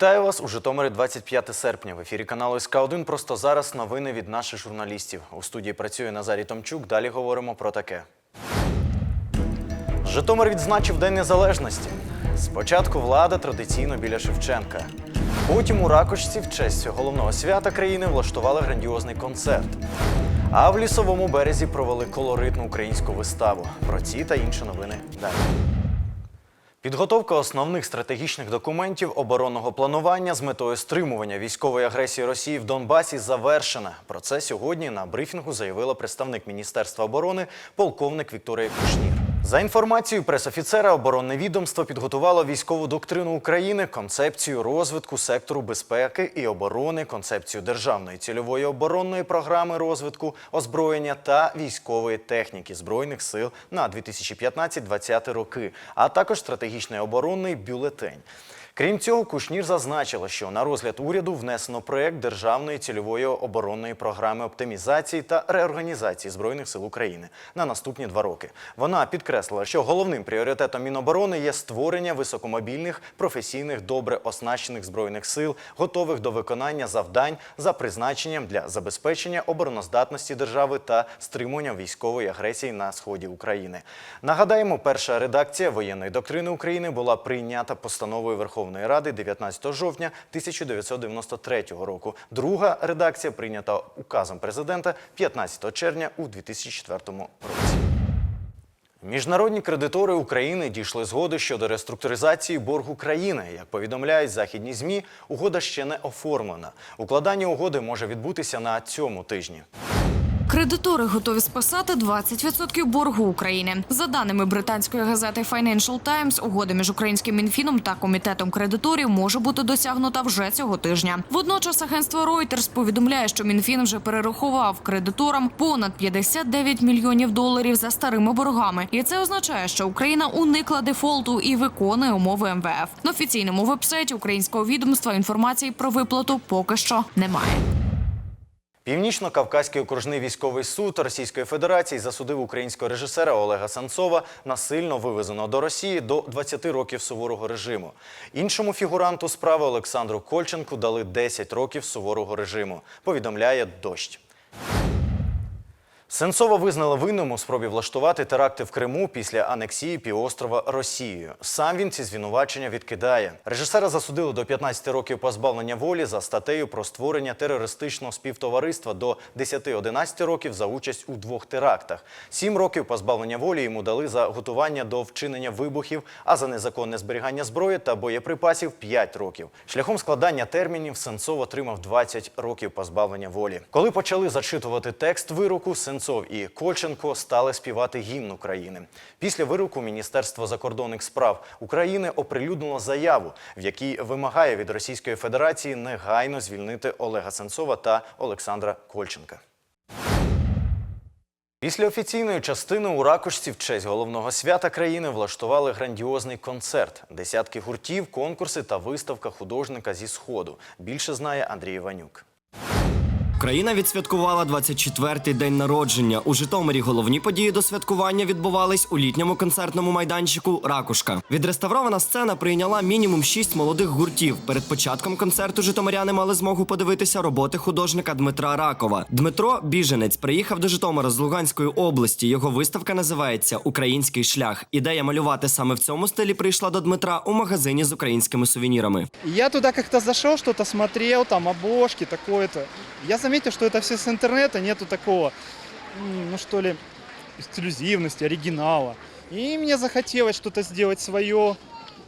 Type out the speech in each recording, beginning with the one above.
Вітаю вас у Житомирі 25 серпня. В ефірі каналу СК 1 Просто зараз новини від наших журналістів. У студії працює Назарій Томчук. Далі говоримо про таке. Житомир відзначив День Незалежності. Спочатку влада традиційно біля Шевченка. Потім у Ракошці в честь головного свята країни влаштували грандіозний концерт. А в лісовому березі провели колоритну українську виставу. Про ці та інші новини далі. Підготовка основних стратегічних документів оборонного планування з метою стримування військової агресії Росії в Донбасі завершена. Про це сьогодні на брифінгу заявила представник Міністерства оборони полковник Вікторія Кушнір. За інформацією пресофіцера, оборонне відомство підготувало військову доктрину України, концепцію розвитку сектору безпеки і оборони, концепцію державної цільової оборонної програми розвитку озброєння та військової техніки збройних сил на 2015-2020 роки, а також стратегічний оборонний бюлетень. Крім цього, Кушнір зазначила, що на розгляд уряду внесено проект державної цільової оборонної програми оптимізації та реорганізації збройних сил України на наступні два роки. Вона підкреслила, що головним пріоритетом Міноборони є створення високомобільних, професійних, добре оснащених збройних сил, готових до виконання завдань за призначенням для забезпечення обороноздатності держави та стримування військової агресії на сході України. Нагадаємо, перша редакція воєнної доктрини України була прийнята постановою Верховної Ради 19 жовтня 1993 року. Друга редакція прийнята указом президента 15 червня у 2004 році. Міжнародні кредитори України дійшли згоди щодо реструктуризації боргу країни. Як повідомляють західні змі, угода ще не оформлена. Укладання угоди може відбутися на цьому тижні. Кредитори готові списати 20% боргу України. За даними британської газети Financial Times, угода між українським мінфіном та комітетом кредиторів може бути досягнута вже цього тижня. Водночас агентство Reuters повідомляє, що мінфін вже перерахував кредиторам понад 59 мільйонів доларів за старими боргами, і це означає, що Україна уникла дефолту і виконує умови МВФ. На офіційному вебсайті українського відомства інформації про виплату поки що немає. Північно-Кавказький окружний військовий суд Російської Федерації засудив українського режисера Олега Санцова насильно вивезено до Росії до 20 років суворого режиму. Іншому фігуранту справи Олександру Кольченку дали 10 років суворого режиму. Повідомляє дощ. Сенцова визнала винним у спробі влаштувати теракти в Криму після анексії півострова Росією. Сам він ці звинувачення відкидає. Режисера засудили до 15 років позбавлення волі за статтею про створення терористичного співтовариства до 10-11 років за участь у двох терактах. Сім років позбавлення волі йому дали за готування до вчинення вибухів, а за незаконне зберігання зброї та боєприпасів 5 років. Шляхом складання термінів Сенцов отримав 20 років позбавлення волі. Коли почали зачитувати текст вироку, Сенцов і Кольченко стали співати гімн України. Після вироку Міністерство закордонних справ України оприлюднило заяву, в якій вимагає від Російської Федерації негайно звільнити Олега Сенцова та Олександра Кольченка. Після офіційної частини у Ракушці в честь головного свята країни влаштували грандіозний концерт. Десятки гуртів, конкурси та виставка художника зі сходу. Більше знає Андрій Іванюк. Країна відсвяткувала 24-й день народження. У Житомирі головні події до святкування відбувались у літньому концертному майданчику Ракушка. Відреставрована сцена прийняла мінімум шість молодих гуртів. Перед початком концерту житомиряни мали змогу подивитися роботи художника Дмитра Ракова. Дмитро Біженець приїхав до Житомира з Луганської області. Його виставка називається Український шлях. Ідея малювати саме в цьому стилі прийшла до Дмитра у магазині з українськими сувенірами. Я туда как-то зашел, что-то смотрел, там обложки, такое-то. Я заметил, что это все с интернета, нету такого, ну что ли, эксклюзивности, оригинала. И мне захотелось что-то сделать свое.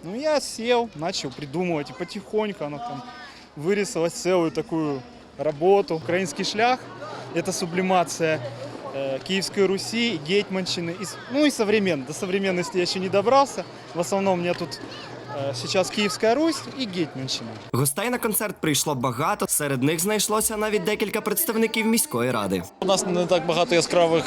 Ну, я сел, начал придумывать, и потихоньку оно там вырисовалось целую такую работу. Украинский шлях – это сублимация э, Киевской Руси, Гетьманщины, и, ну и современ. До современности я еще не добрался. В основном у меня тут сейчас Київська Русь і Гетьманщина. Гостей на концерт прийшло багато. Серед них знайшлося навіть декілька представників міської ради. У нас не так багато яскравих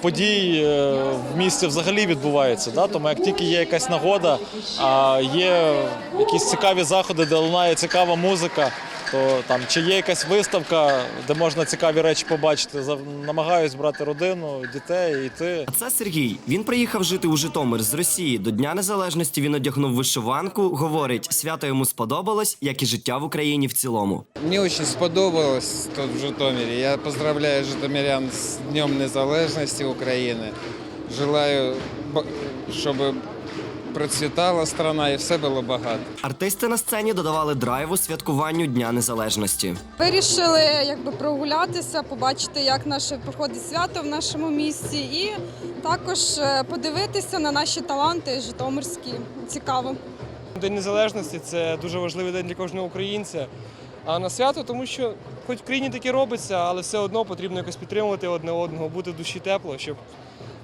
подій е, в місті взагалі відбувається. Да? Тому як тільки є якась нагода, а є якісь цікаві заходи, де лунає цікава музика, то там чи є якась виставка, де можна цікаві речі побачити. Намагаюсь брати родину, дітей йти. А це Сергій. Він приїхав жити у Житомир з Росії. До Дня Незалежності він одягнув вишиванку. Говорить, свято йому сподобалось, як і життя в Україні в цілому. Мені дуже сподобалось тут в Житомирі. Я поздравляю житомирян з Днем Незалежності України. Желаю, щоб процвітала страна і все було багато. Артисти на сцені додавали драйву святкуванню Дня Незалежності. Вирішили якби прогулятися, побачити, як наше проходить свято в нашому місті, і також е, подивитися на наші таланти житомирські. Цікаво. День незалежності це дуже важливий день для кожного українця. А на свято, тому що хоч в країні таке робиться, але все одно потрібно якось підтримувати одне одного, бути в душі тепло, щоб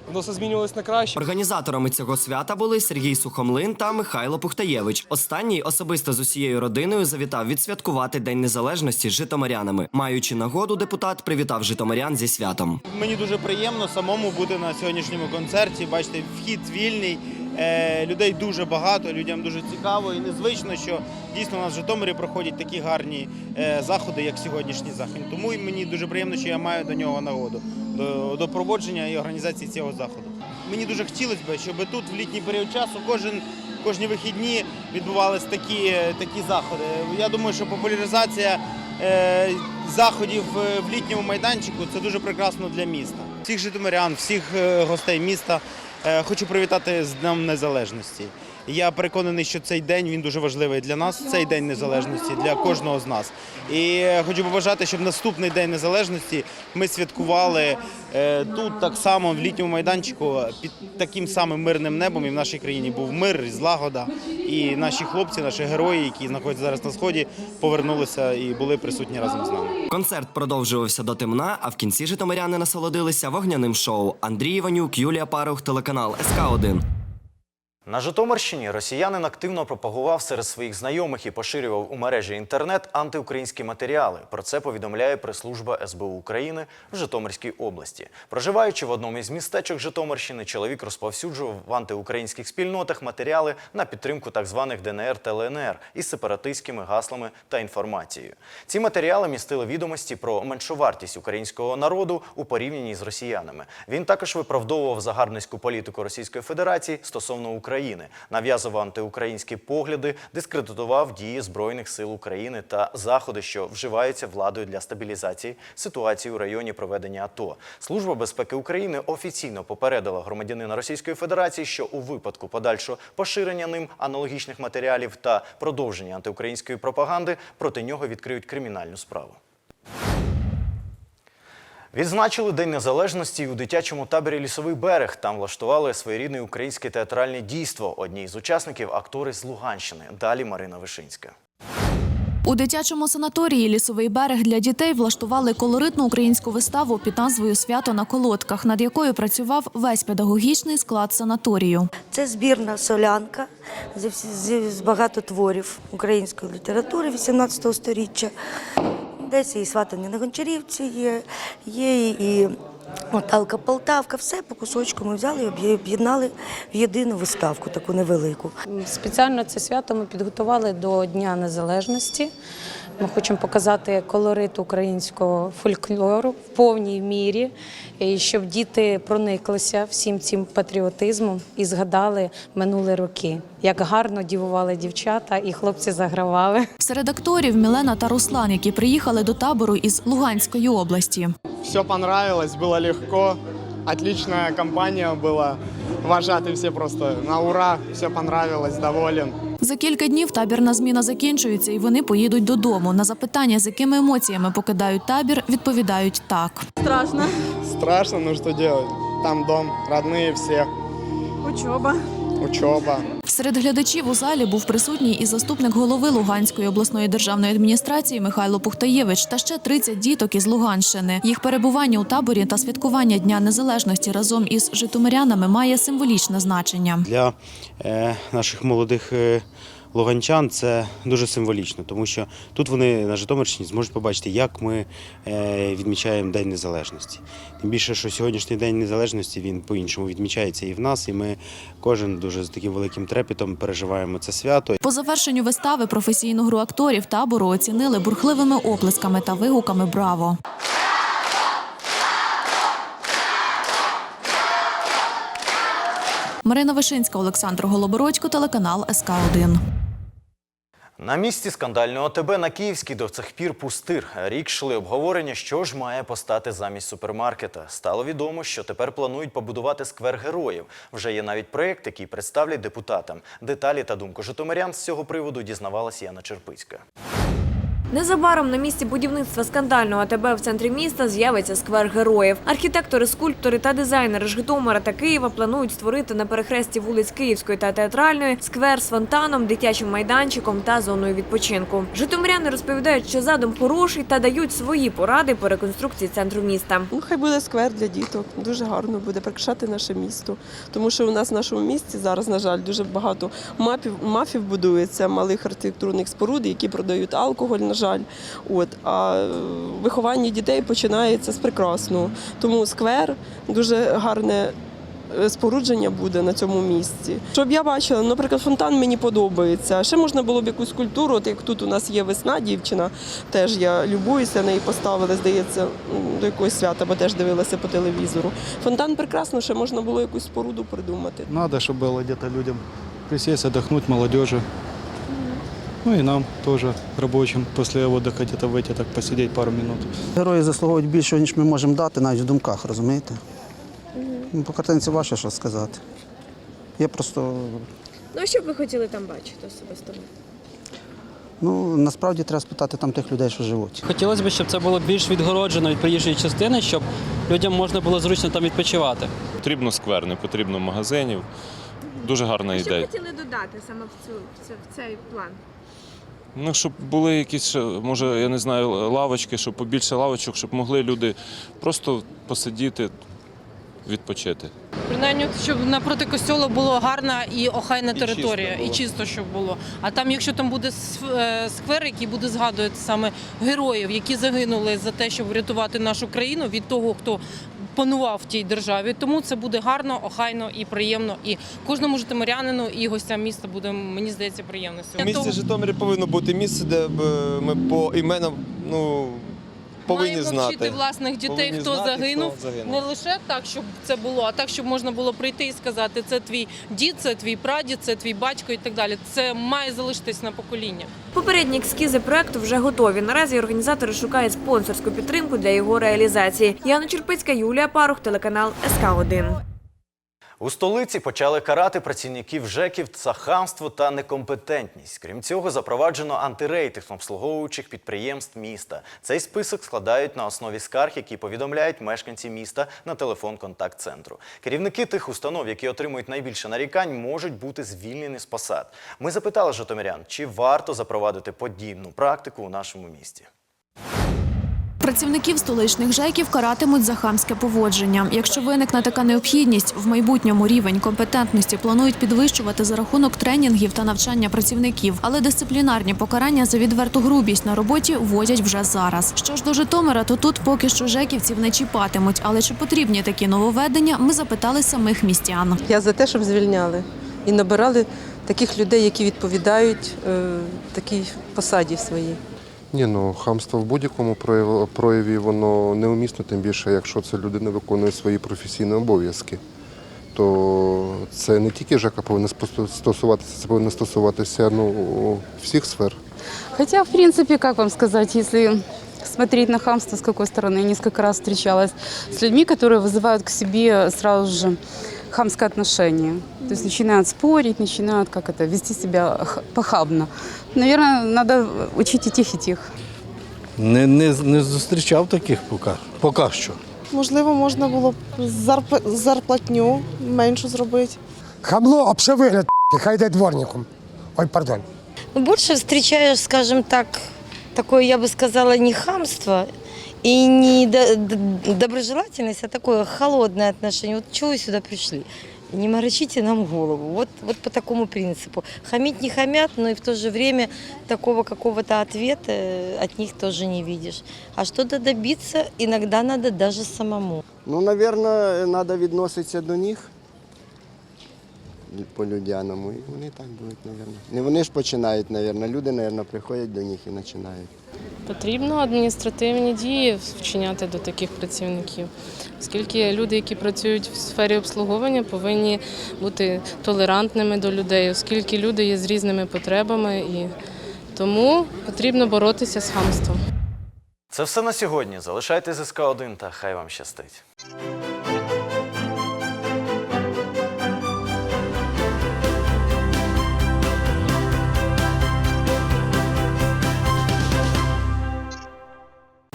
воно все змінювалось на краще. Організаторами цього свята були Сергій Сухомлин та Михайло Пухтаєвич. Останній особисто з усією родиною завітав відсвяткувати День Незалежності з житомирянами. Маючи нагоду, депутат привітав житомирян зі святом. Мені дуже приємно самому бути на сьогоднішньому концерті. Бачите, вхід вільний, е, людей дуже багато, людям дуже цікаво і незвично, що дійсно у нас в Житомирі проходять такі гарні е, заходи, як сьогоднішній захід. Тому і мені дуже приємно, що я маю до нього нагоду, до, до проводження і організації цього заходу. Мені дуже хотілося б, щоб тут в літній період часу кожен. Кожні вихідні відбувалися такі, такі заходи. Я думаю, що популяризація е, заходів е, в літньому майданчику це дуже прекрасно для міста. Всіх житомирян, всіх е, гостей міста е, хочу привітати з Днем Незалежності. Я переконаний, що цей день він дуже важливий для нас. Цей день незалежності для кожного з нас. І хочу побажати, щоб наступний день незалежності ми святкували е, тут так само в літньому майданчику під таким самим мирним небом. І в нашій країні був мир, злагода. І наші хлопці, наші герої, які знаходяться зараз на сході, повернулися і були присутні разом з нами. Концерт продовжувався до темна, а в кінці житомиряни насолодилися вогняним шоу. Андрій Іванюк, Юлія Парух, телеканал СК 1 На Житомирщині росіянин активно пропагував серед своїх знайомих і поширював у мережі інтернет антиукраїнські матеріали. Про це повідомляє прес-служба СБУ України в Житомирській області. Проживаючи в одному із містечок Житомирщини, чоловік розповсюджував в антиукраїнських спільнотах матеріали на підтримку так званих ДНР та ЛНР із сепаратистськими гаслами та інформацією. Ці матеріали містили відомості про меншовартість українського народу у порівнянні з росіянами. Він також виправдовував загарбницьку політику Російської Федерації стосовно України, нав'язував антиукраїнські погляди, дискредитував дії збройних сил України та заходи, що вживаються владою для стабілізації ситуації у районі проведення АТО. Служба безпеки України офіційно попередила громадянина Російської Федерації, що у випадку подальшого поширення ним аналогічних матеріалів та продовження антиукраїнської пропаганди проти нього відкриють кримінальну справу. Відзначили День Незалежності у дитячому таборі Лісовий берег. Там влаштували своєрідне українське театральне дійство. Одній з учасників актори з Луганщини. Далі Марина Вишинська. У дитячому санаторії Лісовий берег для дітей влаштували колоритну українську виставу під назвою Свято на колодках, над якою працював весь педагогічний склад санаторію. Це збірна солянка з, багато творів української літератури 18 століття. Десь і сватання на гончарівці є, є і Моталка Полтавка. Все по кусочку ми взяли і об'єднали в єдину виставку, таку невелику. Спеціально це свято ми підготували до Дня Незалежності. Ми хочемо показати колорит українського фольклору в повній мірі, і щоб діти прониклися всім цим патріотизмом і згадали минулі роки, як гарно дівували дівчата і хлопці загравали. Серед акторів Мілена та Руслан, які приїхали до табору із Луганської області. Все понравилось, было легко, отличная компания была. Вожатые все просто на ура, все понравилось, доволен. За кілька днів табірна зміна закінчується, і вони поїдуть додому. На запитання, з якими емоціями покидають табір, відповідають так. Страшно. Страшно, ну що робити? Там дом, родные всі. Учоба. учеба. Серед глядачів у залі був присутній і заступник голови Луганської обласної державної адміністрації Михайло Пухтаєвич та ще 30 діток із Луганщини. Їх перебування у таборі та святкування Дня Незалежності разом із житомирянами має символічне значення. Для е, наших молодих е, луганчан це дуже символічно, тому що тут вони на Житомирщині зможуть побачити, як ми е, відмічаємо День Незалежності. Тим більше, що сьогоднішній День Незалежності він по-іншому відмічається і в нас, і ми кожен дуже з таким великим трепетом переживаємо це свято. По завершенню вистави професійну гру акторів табору оцінили бурхливими оплесками та вигуками Браво. Марина Вишинська, Олександр Голобородько, телеканал СК 1 На місці скандального ТБ на Київській до цих пір пустир. Рік йшли обговорення, що ж має постати замість супермаркета. Стало відомо, що тепер планують побудувати сквер героїв. Вже є навіть проєкт, який представлять депутатам. Деталі та думку житомирян з цього приводу дізнавалася Яна Черпицька. Незабаром на місці будівництва скандального АТБ в центрі міста з'явиться сквер героїв. Архітектори, скульптори та дизайнери Житомира та Києва планують створити на перехресті вулиць Київської та Театральної сквер з фонтаном, дитячим майданчиком та зоною відпочинку. Житомиряни розповідають, що задум хороший та дають свої поради по реконструкції центру міста. Ну, хай буде сквер для діток. Дуже гарно буде прикрашати наше місто. Тому що у нас в нашому місті зараз, на жаль, дуже багато мапів, мафів будується, малих архітектурних споруд, які продають алкоголь, на жаль. От, а виховання дітей починається з прекрасного. Тому сквер дуже гарне. е, Спорудження буде на цьому місці. Щоб я бачила, наприклад, фонтан мені подобається. Ще можна було б якусь культуру, от як тут у нас є весна, дівчина, теж я любуюся, неї поставили, здається, до якогось свята, бо теж дивилася по телевізору. Фонтан прекрасно, ще можна було якусь споруду придумати. Надо, чтобы было где-то людям присесть, отдохнуть, молодежи. Ну и нам тоже, рабочим, после отдыха где-то выйти, так посидеть пару минут. Герої заслуговують більше, ніж ми можемо дати, навіть в думках, розумієте? Ну, По картинці важче що сказати. Я просто, Ну що б ви хотіли там бачити особисто? ну, насправді треба спитати там тих людей, що живуть. Хотілося б, щоб це було більш відгороджено від проїжджої частини, щоб людям можна було зручно там відпочивати. Потрібно сквер, не потрібно магазинів. Дуже гарна ідея. хотіли додати саме в цю в цей план? Ну, щоб були якісь, може, я не знаю, лавочки, щоб побільше лавочок, щоб могли люди просто посидіти, відпочити. Принаймні, щоб напроти костьолу було гарна і охайна територія, і чисто, щоб було. А там, якщо там буде е, сквер, який буде згадувати саме героїв, які загинули за те, щоб врятувати нашу країну від того, хто панував в тій державі. Тому це буде гарно, охайно і приємно. І кожному житомирянину і гостям міста буде, мені здається, приємно. В місті Житомирі повинно бути місце, де б ми по іменам ну, повинні Маємо знати. вчити власних дітей, Повинні хто знати, загинув. хто загинув. Не лише так, щоб це було, а так, щоб можна було прийти і сказати, це твій дід, це твій прадід, це твій батько і так далі. Це має залишитись на покоління. Попередні ескізи проекту вже готові. Наразі організатори шукають спонсорську підтримку для його реалізації. Яна Черпицька, Юлія Парух, телеканал СК 1 У столиці почали карати працівників ЖЕКів за хамство та некомпетентність. Крім цього, запроваджено антирейтинг обслуговуючих підприємств міста. Цей список складають на основі скарг, які повідомляють мешканці міста на телефон контакт-центру. Керівники тих установ, які отримують найбільше нарікань, можуть бути звільнені з посад. Ми запитали житомирян, чи варто запровадити подібну практику у нашому місті. Працівників столичних ЖЕКів каратимуть за хамське поводження. Якщо виникне така необхідність, в майбутньому рівень компетентності планують підвищувати за рахунок тренінгів та навчання працівників. Але дисциплінарні покарання за відверту грубість на роботі вводять вже зараз. Що ж до Житомира, то тут поки що ЖЕКівців не чіпатимуть. Але чи потрібні такі нововведення, ми запитали самих містян. Я за те, щоб звільняли і набирали таких людей, які відповідають е, такій посаді своїй. Ні, ну хамство в будь-якому прояві, прояві воно неумісно, тим більше, якщо це людина виконує свої професійні обов'язки. То це не тільки ЖЕКа повинна спосто- стосуватися, це повинно стосуватися ну, всіх сфер. Хотя, в принципе, как вам сказать, если смотреть на хамство, с какой стороны, я несколько раз встречалась с людьми, которые вызывают к себе сразу же хамское отношение. То есть начинают спорить, начинают как это, вести себя похабно. Наверное, надо учить и тех, и тех. Не, не, не зустрічав таких поки, поки що. Можливо, можна було б зарп- зарплатню меншу зробити. Хамло, обше вигляд, хай йде дворником. Ой, пардон. Ну, больше встречаешь, скажем так, такое, я бы сказала, не хамство и не до- доброжелательность, а такое холодное отношение. Вот чего вы сюда пришли? Не морочите нам голову. Вот, вот по такому принципу. Хамить не хамят, но и в то же время такого какого-то ответа э, от них тоже не видишь. А что-то добиться иногда надо даже самому. Ну, наверное, надо відноситися до них по-людяному. І вони так будуть, напевно. Не вони ж починають, напевно. Люди, напевно, приходять до них і починають. Потрібно адміністративні дії вчиняти до таких працівників, оскільки люди, які працюють в сфері обслуговування, повинні бути толерантними до людей, оскільки люди є з різними потребами, і тому потрібно боротися з хамством. Це все на сьогодні. Залишайтесь СК 1 та хай вам щастить.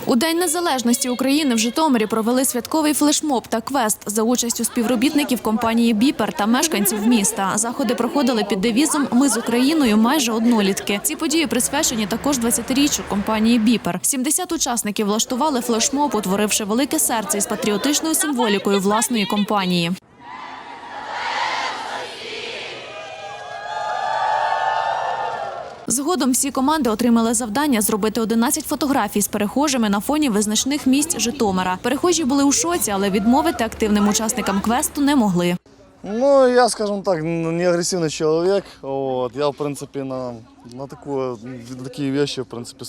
У День Незалежності України в Житомирі провели святковий флешмоб та квест за участю співробітників компанії Біпер та мешканців міста. Заходи проходили під девізом Ми з Україною майже однолітки. Ці події присвячені також 20-річчю компанії Біпер. 70 учасників влаштували флешмоб, утворивши велике серце із патріотичною символікою власної компанії. Згодом всі команди отримали завдання зробити 11 фотографій з перехожими на фоні визначних місць Житомира. Перехожі були у шоці, але відмовити активним учасникам квесту не могли. Ну, я, скажем так, не агрессивный человек. Вот. Я, в принципе, на, на такое, такие вещи, в принципе,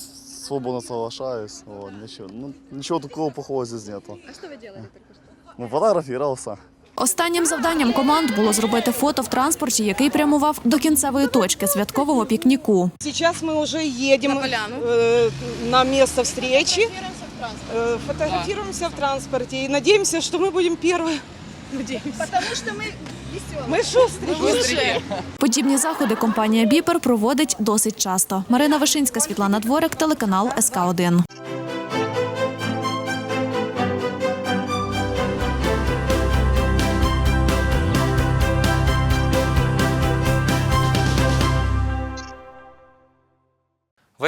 свободно соглашаюсь. Вот. Ничего, ну, ничего такого плохого здесь нету. А що ви робили також? Ну, фотографировался. Останнім завданням команд було зробити фото в транспорті, який прямував до кінцевої точки святкового пікніку. Сейчас мы уже едем На поляну. э, на место встречи, э, фотографируемся в транспорте и надеемся, что мы будем первые. Потому что мы Мы шустрые. Подібні заходи компанія Біпер проводить досить часто. Марина Вишинська, Світлана Дворик, телеканал СК 1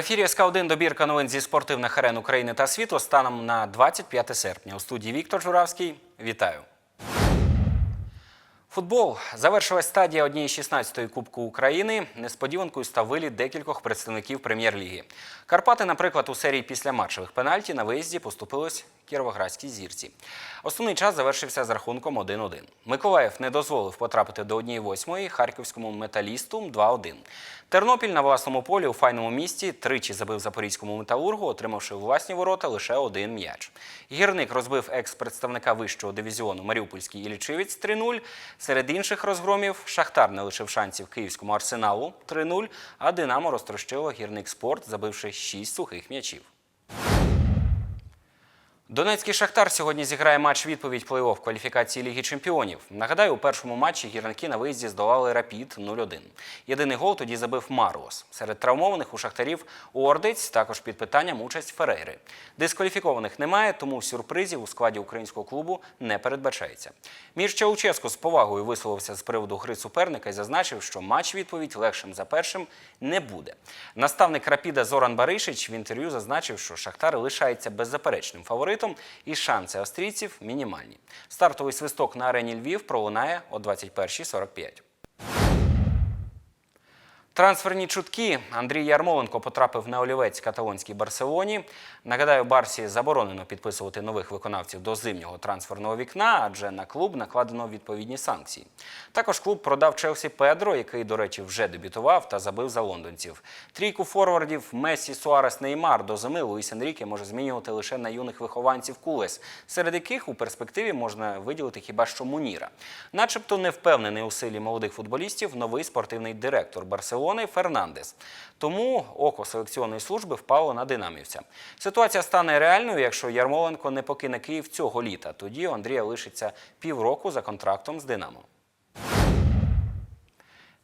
ефірі СК 1 добірка новин зі спортивних арен України та світу станом на 25 серпня. У студії Віктор Журавський. Вітаю. Футбол завершилась стадія однієї 16-ї Кубку України. Несподіванкою став виліт декількох представників прем'єр-ліги. Карпати, наприклад, у серії після матчевих пенальті на виїзді поступилось Кіровоградській зірці. Основний час завершився з рахунком 1-1. Миколаїв не дозволив потрапити до 1-8 харківському металісту 2-1. Тернопіль на власному полі у файному місті тричі забив запорізькому металургу, отримавши у власні ворота лише один м'яч. Гірник розбив екс-представника вищого дивізіону Маріупольський Іллічівець 3-0. Серед інших розгромів Шахтар не лишив шансів київському арсеналу 3-0, а Динамо розтрощило гірник спорт, забивши 6 сухих м'ячів. Донецький Шахтар сьогодні зіграє матч відповідь плей-офф кваліфікації Ліги Чемпіонів. Нагадаю, у першому матчі гірники на виїзді здолали Рапід 0-1. Єдиний гол тоді забив Марлос. Серед травмованих у шахтарів Ордець також під питанням участь Ферейри. Дискваліфікованих немає, тому сюрпризів у складі українського клубу не передбачається. Між Чауческо з повагою висловився з приводу гри суперника і зазначив, що матч відповідь легшим за першим не буде. Наставник Рапіда Зоран Баришич в інтерв'ю зазначив, що Шахтар лишається беззаперечним фаворитом і шанси австрійців мінімальні. Стартовий свисток на арені Львів пролунає о 21.45. Трансферні чутки. Андрій Ярмоленко потрапив на олівець каталонській Барселоні. Нагадаю, Барсі заборонено підписувати нових виконавців до зимнього трансферного вікна, адже на клуб накладено відповідні санкції. Також клуб продав Челсі Педро, який, до речі, вже дебютував та забив за лондонців. Трійку форвардів Мессі, Суарес, Неймар до зими Луїс Енріке може змінювати лише на юних вихованців Кулес, серед яких у перспективі можна виділити хіба що Муніра. Начебто не впевнений у силі молодих футболістів новий спортивний директор Барселони Фернандес. Тому око селекціонної служби впало на динамівця. Ситуація стане реальною, якщо Ярмоленко не покине Київ цього літа. Тоді Андрія лишиться півроку за контрактом з Динамо.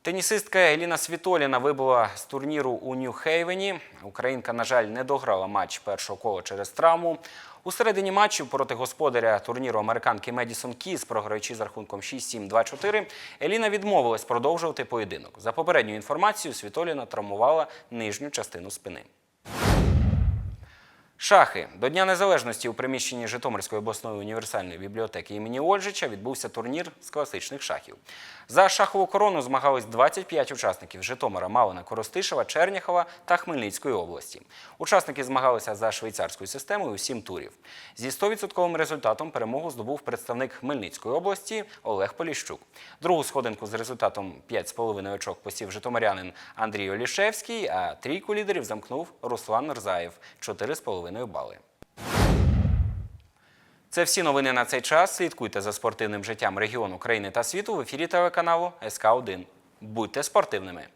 Тенісистка Еліна Світоліна вибула з турніру у Нью-Хейвені. Українка, на жаль, не дограла матч першого кола через травму. У середині матчу проти господаря турніру американки Медісон Кіз, програючи з рахунком 6-7-2-4, Еліна відмовилась продовжувати поєдинок. За попередньою інформацією, Світоліна травмувала нижню частину спини. Шахи до Дня Незалежності у приміщенні Житомирської обласної універсальної бібліотеки імені Ольжича відбувся турнір з класичних шахів. За шахову корону змагались 25 учасників Житомира, Малина, Коростишева, Черняхова та Хмельницької області. Учасники змагалися за швейцарською системою у сім турів. Зі 100% результатом перемогу здобув представник Хмельницької області Олег Поліщук. Другу сходинку з результатом 5,5 очок посів житомирянин Андрій Олішевський, а трійку лідерів замкнув Руслан Рзаєв 4,5 бали. Це всі новини на цей час. Слідкуйте за спортивним життям регіону, країни та світу в ефірі телеканалу СК 1 Будьте спортивними!